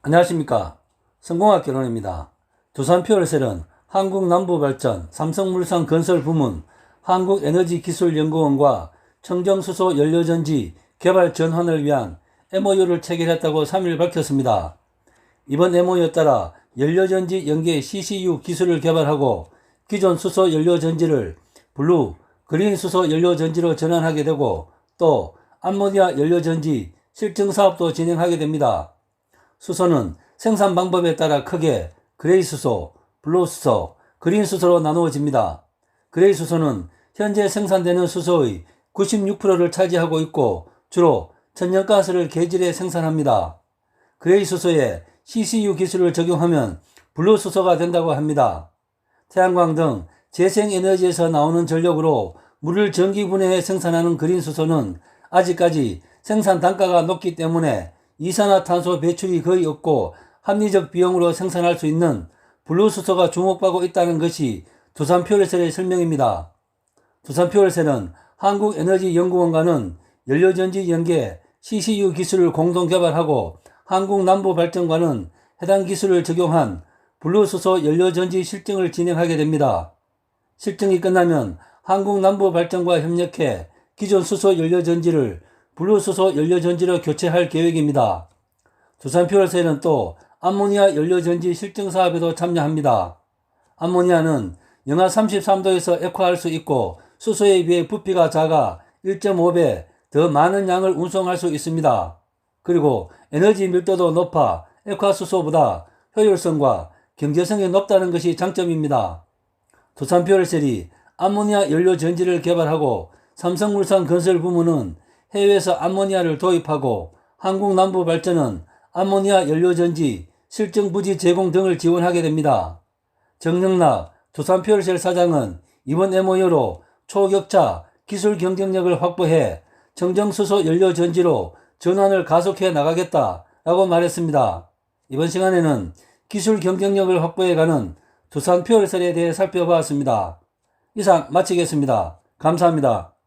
안녕하십니까. 성공학 결혼입니다. 두산 퓨얼셀은 한국남부발전, 삼성물산 건설부문, 한국에너지기술연구원과 청정수소 연료전지 개발 전환을 위한 MOU를 체결했다고 3일 밝혔습니다. 이번 MOU에 따라 연료전지 연계 CCU 기술을 개발하고 기존 수소 연료전지를 블루, 그린 수소 연료전지로 전환하게 되고 또 암모니아 연료전지 실증 사업도 진행하게 됩니다. 수소는 생산 방법에 따라 크게 그레이 수소, 블루 수소, 그린 수소로 나누어집니다. 그레이 수소는 현재 생산되는 수소의 96%를 차지하고 있고 주로 천연가스를 계질해 생산합니다. 그레이 수소에 CCU 기술을 적용하면 블루 수소가 된다고 합니다. 태양광 등 재생에너지에서 나오는 전력으로 물을 전기 분해해 생산하는 그린 수소는 아직까지 생산 단가가 높기 때문에 이산화탄소 배출이 거의 없고 합리적 비용으로 생산할 수 있는 블루 수소가 주목받고 있다는 것이 두산 퓨얼셀의 설명입니다. 두산 퓨얼셀은 한국에너지연구원과는 연료전지 연계 CCU 기술을 공동 개발하고 한국남부발전과는 해당 기술을 적용한 블루수소 연료전지 실증을 진행하게 됩니다. 실증이 끝나면 한국남부발전과 협력해 기존 수소 연료전지를 블루수소 연료전지로 교체할 계획입니다. 두산퓨얼셀은 또 암모니아 연료전지 실증 사업에도 참여합니다. 암모니아는 영하 33도에서 액화할 수 있고 수소에 비해 부피가 작아 1.5배 더 많은 양을 운송할 수 있습니다. 그리고 에너지 밀도도 높아 액화수소보다 효율성과 경제성이 높다는 것이 장점입니다. 두산퓨얼셀이 암모니아 연료 전지를 개발하고 삼성물산 건설 부문은 해외에서 암모니아를 도입하고 한국 남부 발전은 암모니아 연료 전지 실증 부지 제공 등을 지원하게 됩니다. 정영락 두산퓨얼셀 사장은 이번 MOU로 초격차 기술 경쟁력을 확보해 청정수소 연료 전지로 전환을 가속해 나가겠다라고 말했습니다. 이번 시간에는 기술 경쟁력을 확보해가는 두산 퓨얼셀에 대해 살펴보았습니다. 이상 마치겠습니다. 감사합니다.